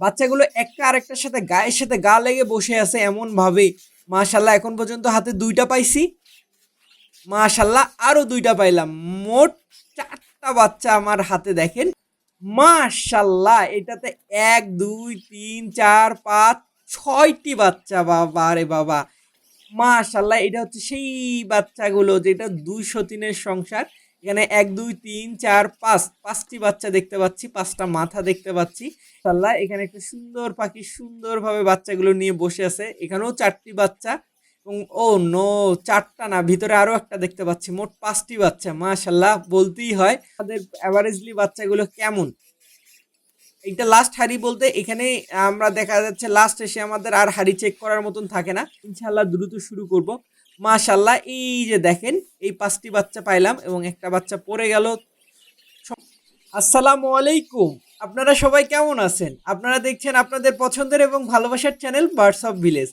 বাচ্চাগুলো একটা আরেকটার সাথে গায়ের সাথে গা লেগে বসে আছে এমন ভাবে মাশাল্লাহ এখন পর্যন্ত হাতে দুইটা পাইছি। মাশাল্লাহ আরও দুইটা পাইলাম। মোট চারটা বাচ্চা আমার হাতে দেখেন। মাশাল্লাহ এটাতে এক, দুই, তিন, চার, পাঁচ, ছয়টি বাচ্চা, বাবা রে বাবা। মাশাল্লাহ এটা হচ্ছে সেই বাচ্চাগুলো যেটা দুইশো তিনের সংসার। এখানে এক, দুই, তিন, চার, পাঁচ, পাঁচটি বাচ্চা দেখতে পাচ্ছি, পাঁচটা মাথা দেখতে পাচ্ছি। মাশাল্লাহ এখানে একটা সুন্দর পাখি সুন্দরভাবে বাচ্চাগুলো নিয়ে বসে আছে। এখানেও চারটি বাচ্চা এবং ও নো, চারটা না, ভিতরে আরও একটা দেখতে পাচ্ছি, মোট পাঁচটি বাচ্চা মাশাল্লাহ বলতেই হয় তাদের অ্যাভারেজলি বাচ্চাগুলো কেমন। এইটা লাস্ট হাড়ি বলতে এখানে আমরা দেখা যাচ্ছে লাস্ট এসে আমাদের আর হাড়ি চেক করার মতন থাকে না। ইনশাল্লাহ দ্রুত শুরু করব। মাশাল্লাহ এই যে দেখেন, এই পাঁচটি বাচ্চা পাইলাম এবং একটা বাচ্চা পড়ে গেল। আসসালামু আলাইকুম, আপনারা সবাই কেমন আছেন? আপনারা দেখছেন আপনাদের পছন্দের এবং ভালোবাসার চ্যানেল বার্ডস অফ ভিলেজ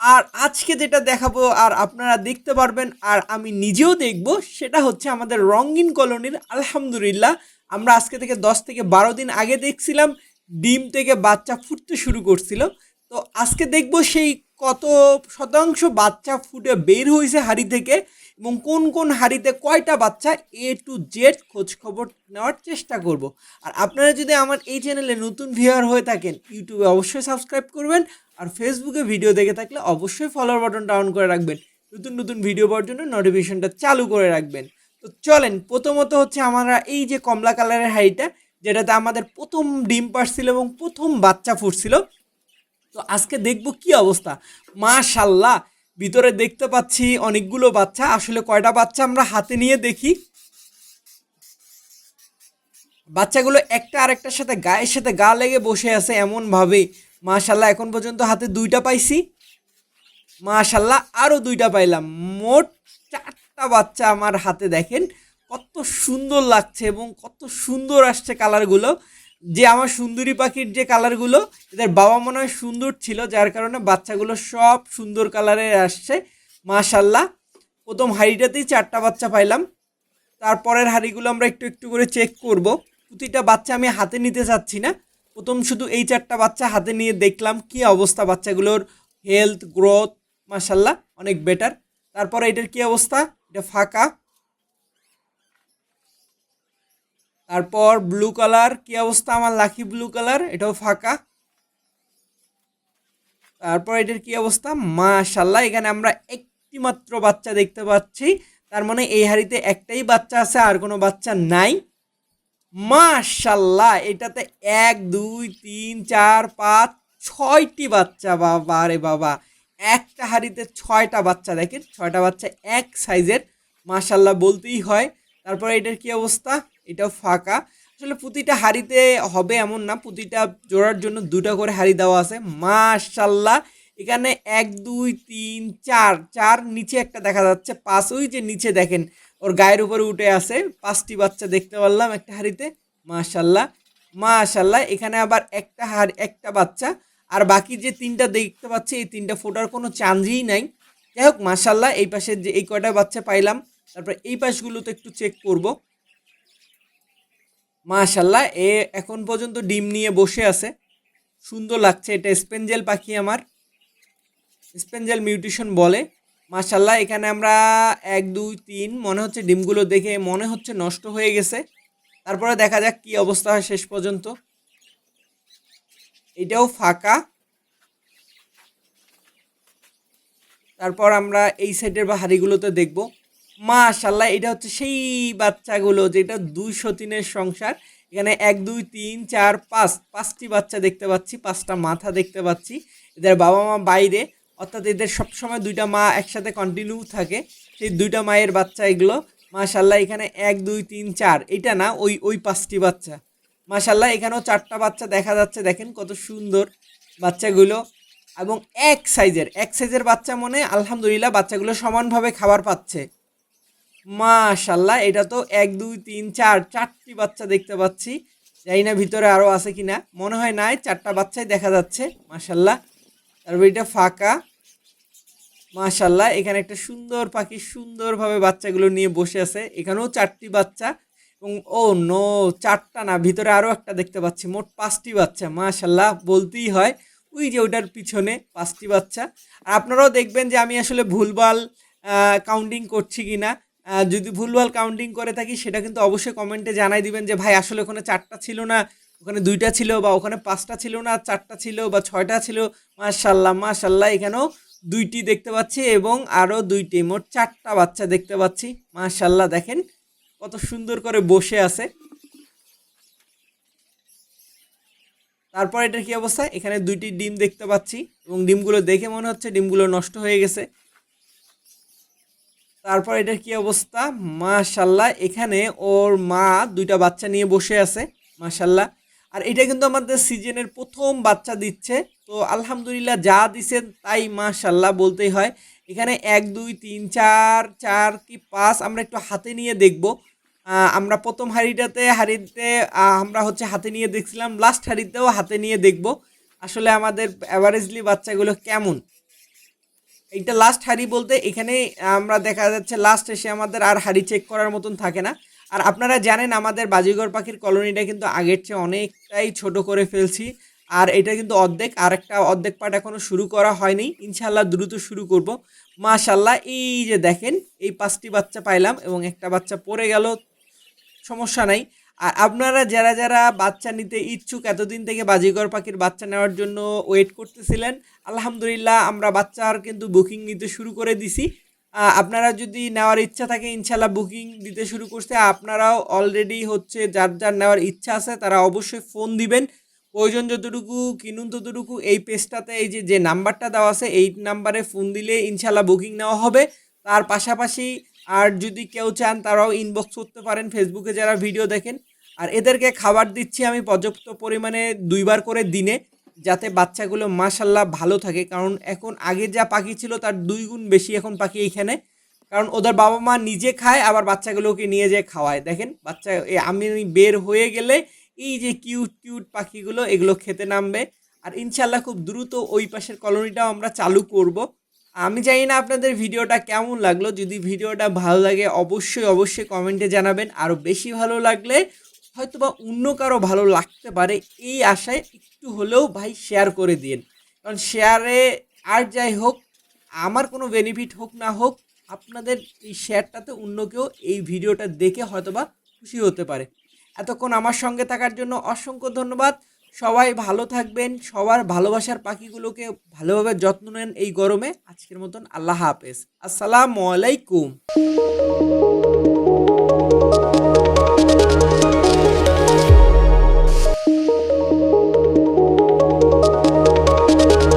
আর আজকে যেটা দেখাবো, আর আপনারা দেখতে পারবেন, আর আমি নিজেও দেখব, সেটা হচ্ছে আমাদের রঙ্গিন কলোনির আলহামদুলিল্লাহ। আমরা আজকে থেকে দশ থেকে বারো দিন আগে দেখছিলাম, ডিম থেকে বাচ্চা ফুটতে শুরু করছিল। তো আজকে দেখব সেই কত শতাংশ বাচ্চা ফুটে বের হয়েছে হাড়ি থেকে এবং কোন কোন হাড়িতে কয়টা বাচ্চা এ টু জেড খোঁজ খবর নেওয়ার চেষ্টা করব। আর আপনারা যদি আমার এই চ্যানেলে নতুন ভিউয়ার হয়ে থাকেন, ইউটিউবে অবশ্যই সাবস্ক্রাইব করবেন আর ফেসবুকে ভিডিও দেখে থাকলে অবশ্যই ফলোয়ার বাটনটা অন করে রাখবেন। নতুন নতুন ভিডিও পাওয়ার জন্য নোটিফিকেশনটা চালু করে রাখবেন। তো চলেন, প্রথমত হচ্ছে আমরা এই যে কমলা কালারের হাড়িটা, যেটাতে আমাদের প্রথম ডিম পাড়ছিল এবং প্রথম বাচ্চা ফুটছিল তো আজকে দেখব কি অবস্থা। মাশাল্লাহ ভিতরে দেখতে পাচ্ছি অনেকগুলো বাচ্চা। আসলে কয়টা বাচ্চা আমরা হাতে নিয়ে দেখি। বাচ্চাগুলো একটা আরেকটার সাথে গায়ের সাথে গা লেগে বসে আছে এমন ভাবে মাশাল্লাহ এখন পর্যন্ত হাতে দুইটা পাইছি। মাশাল্লাহ আরও দুইটা পাইলাম। মোট চারটা বাচ্চা আমার হাতে দেখেন। কত সুন্দর লাগছে এবং কত সুন্দর আসছে কালারগুলো। যে আমার সুন্দরী পাখির যে কালারগুলো, এদের বাবা মনে হয় সুন্দর ছিল, যার কারণে বাচ্চাগুলো সব সুন্দর কালারের আসছে। মাশাল্লাহ প্রথম হাড়িটাতেই চারটা বাচ্চা পাইলাম। তারপরের হাড়িগুলো আমরা একটু একটু করে চেক করব। প্রতিটা বাচ্চা আমি হাতে নিতে চাচ্ছি না। প্রথম শুধু এই চারটা বাচ্চা হাতে নিয়ে দেখলাম কি অবস্থা বাচ্চাগুলোর হেলথ গ্রোথ মাশাল্লাহ অনেক বেটার তারপরে এটার কি অবস্থা? এটা ফাঁকা। তারপর ব্লু কালার কি অবস্থা আমার লাকি ব্লু কালার এটাও ফাঁকা। তারপর এটার কি অবস্থা? মাশাল্লাহ এখানে আমরা একটি মাত্র বাচ্চা দেখতে পাচ্ছি। তার মানে এই হাড়িতে একটাই বাচ্চা আছে, আর কোনো বাচ্চা নাই। মাশাল্লাহ এটাতে এক, দুই, তিন, চার, পাঁচ, ছয়টি বাচ্চা বাবা রে বাবা। একটা হাড়িতে ছয়টা বাচ্চা, দেখেন, ছয়টা বাচ্চা এক সাইজের মাশাল্লাহ বলতেই হয়। তারপর এটার কি অবস্থা? এটাও ফাঁকা। আসলে প্রতিটা হাড়িতে হবে এমন না প্রতিটা জোড়ার জন্য দুটো করে হাড়ি দেওয়া আছে। মাশাল্লাহ! এখানে এক, দুই, তিন, চার চার, নিচে একটা দেখা যাচ্ছে। পাঁচ, ওই যে নিচে দেখেন, ওর গায়ের উপরে উঠে আছে। পাঁচটি বাচ্চা দেখতে পারলাম একটা হাড়িতে। মাশাল্লাহ! মাশাল্লাহ! এখানে আবার একটা হাড়, একটা বাচ্চা। আর বাকি যে তিনটা দেখতে পাচ্ছি, এই তিনটা ফোটার কোনো চান্সই নাই। যাই হোক, মাশাল্লাহ! এই পাশে যে, এই কয়টা বাচ্চা পাইলাম, তারপর এই পাশগুলোতে একটু চেক করব। মাশাল্লাহ এ এখন পর্যন্ত ডিম নিয়ে বসে আছে। সুন্দর লাগছে, এটা স্পেঞ্জেল পাখি আমার। স্পেঞ্জেল মিউটেশন বলে। মাশাল্লাহ এখানে আমরা এক, দুই, তিন, মনে হচ্ছে ডিমগুলো দেখে মনে হচ্ছে নষ্ট হয়ে গেছে। তারপরে দেখা যাক কি অবস্থা হয় শেষ পর্যন্ত। এটাও ফাঁকা। তারপর আমরা এই সাইডের বা হাড়িগুলোতে দেখব। মাশাল্লাহ এটা হচ্ছে সেই বাচ্চাগুলো যেটা দুইশো তিনের সংসার। এখানে এক, দুই, তিন, চার, পাঁচ, পাঁচটি বাচ্চা দেখতে পাচ্ছি, পাঁচটা মাথা দেখতে পাচ্ছি। এদের বাবা মা বাইরে, অর্থাৎ এদের সবসময় দুইটা মা একসাথে কন্টিনিউ থাকে। সেই দুইটা মায়ের বাচ্চা এগুলো মাশাল্লাহ এখানে এক, দুই, তিন, চার, এটা না ওই ওই পাঁচটি বাচ্চা। মাশাল্লাহ এখানেও চারটা বাচ্চা দেখা যাচ্ছে, দেখেন কত সুন্দর বাচ্চাগুলো। এবং এক সাইজের এক সাইজের বাচ্চা মনে আলহামদুলিল্লাহ বাচ্চাগুলো সমানভাবে খাবার পাচ্ছে। মাশাল্লাহ, এটা তো এক, দুই, তিন, চার, চারটি বাচ্চা দেখতে পাচ্ছি। জানি না ভিতরে আরও আছে কি না মনে হয় নাই, চারটা বাচ্চাই দেখা যাচ্ছে। মাশাল্লাহ তারপর এটা ফাঁকা। মাশাল্লাহ, এখানে একটা সুন্দর পাখি সুন্দরভাবে বাচ্চাগুলো নিয়ে বসে আছে। এখানেও চারটি বাচ্চা এবং ও নো, চারটা না, ভিতরে আরও একটা দেখতে পাচ্ছি। মোট পাঁচটি বাচ্চা, মাশাল্লাহ, বলতেই হয়। ওই যে ওটার পিছনে পাঁচটি বাচ্চা। আর আপনারাও দেখবেন যে আমি আসলে ভুলভাল কাউন্টিং করছি কি না যদি ভুলভাল কাউন্টিং করে থাকি, সেটা কিন্তু অবশ্যই কমেন্টে জানাই দিবেন যে, ভাই, আসলে ওখানে চারটা ছিল না। ওখানে দুইটা ছিল বা ওখানে পাঁচটা ছিল না, চারটা ছিল বা ছয়টা ছিল। মাশাল্লাহ মাশাল্লাহ, এখানেও দুইটি দেখতে পাচ্ছি এবং আরও দুইটি, মোট চারটা বাচ্চা দেখতে পাচ্ছি। মাশাল্লাহ, দেখেন কত সুন্দর করে বসে আছে। তারপর এটার কি অবস্থা? এখানে দুইটি ডিম দেখতে পাচ্ছি এবং ডিমগুলো দেখে মনে হচ্ছে ডিমগুলো নষ্ট হয়ে গেছে। তারপর এটার কি অবস্থা? মাশাল্লাহ, এখানে ওর মা দুইটা বাচ্চা নিয়ে বসে আছে, মাশাল্লাহ। আর এটা কিন্তু আমাদের সিজনের প্রথম বাচ্চা দিচ্ছে। তো আলহামদুলিল্লাহ যা দিছে তাই মাশাল্লাহ বলতেই হয়। এখানে এক, দুই, তিন, চার চার কি পাঁচ আমরা একটু হাতে নিয়ে দেখব। আমরা প্রথম হাঁড়িটাতে, হাঁড়িতে আমরা হচ্ছে হাতে নিয়ে দেখছিলাম। লাস্ট হাঁড়িতেও হাতে নিয়ে দেখব। আসলে আমাদের অ্যাভারেজলি বাচ্চাগুলো কেমন? এইটা লাস্ট হাড়ি বলতে এখানে আমরা দেখা যাচ্ছে লাস্ট এসে আমাদের আর হাড়ি চেক করার মতন থাকে না। আর আপনারা জানেন আমাদের বাজিগর পাখির কলোনিটা কিন্তু আগের চেয়ে অনেকটাই ছোট করে ফেলছি। আর এটা কিন্তু অর্ধেক, আর একটা অর্ধেক পার্ট এখনও শুরু করা হয়নি। ইনশাল্লাহ দ্রুত শুরু করব। মাশাল্লাহ এই যে দেখেন, এই পাঁচটি বাচ্চা পাইলাম এবং একটা বাচ্চা পড়ে গেল। সমস্যা নাই। আর আপনারা যারা যারা বাচ্চা নিতে ইচ্ছুক, এতদিন থেকে বাজিগর পাখির বাচ্চা নেওয়ার জন্য ওয়েট করতেছিলেন, আলহামদুলিল্লাহ আমরা বাচ্চার কিন্তু বুকিং নিতে শুরু করে দিছি। আপনারা যদি নেওয়ার ইচ্ছা থাকে ইনশাল্লাহ বুকিং দিতে শুরু করছে, আপনারাও অলরেডি হচ্ছে যার যার নেওয়ার ইচ্ছা আছে, তারা অবশ্যই ফোন দিবেন। প্রয়োজন যতটুকু, কিনুন ততটুকু, এই পেজটাতে এই যে যে নাম্বারটা দেওয়া আছে, এই নাম্বারে ফোন দিলে ইনশাল্লাহ বুকিং নেওয়া হবে। তার পাশাপাশি আর যদি কেউ চান তারাও ইনবক্স করতে পারেন ফেসবুকে যারা ভিডিও দেখেন। আর এদেরকে খাবার দিচ্ছি আমি পর্যাপ্ত পরিমাণে দুইবার করে দিনে, যাতে বাচ্চাগুলো মাশাল্লাহ ভালো থাকে। কারণ এখন আগে যা পাখি ছিল তার দুই গুণ বেশি এখন পাখি এইখানে। কারণ ওদের বাবা মা নিজে খায়, আবার বাচ্চাগুলোকে নিয়ে যেয়ে খাওয়ায়। দেখেন, বাচ্চা আমি বের হয়ে গেলে এই যে কিউট কিউট পাখিগুলো, এগুলো খেতে নামবে। আর ইনশাল্লাহ খুব দ্রুত ওই পাশের কলোনিটাও আমরা চালু করব। আমি জানি না আপনাদের ভিডিওটা কেমন লাগল। যদি ভিডিওটা ভালো লাগে, অবশ্যই অবশ্যই কমেন্টে জানাবেন। আরও বেশি ভালো লাগলে হয়তো বা অন্য কারও ভালো লাগতে পারে। এই আশায় একটু হলেও ভাই শেয়ার করে দিন। কারণ শেয়ারে আর যাই হোক, আমার কোনো বেনিফিট হোক না হোক, আপনাদের এই শেয়ারটাতে অন্য কেউ এই ভিডিওটা দেখে হয়তোবা খুশি হতে পারে। এতক্ষণ আমার সঙ্গে থাকার জন্য অসংখ্য ধন্যবাদ। সবাই ভালো থাকবেন, সবার ভালোবাসার পাখিগুলোকে ভালোভাবে যত্ন নেন এই গরমে। আজকের মতন আল্লাহ হাফেজ। আসসালামু আলাইকুম।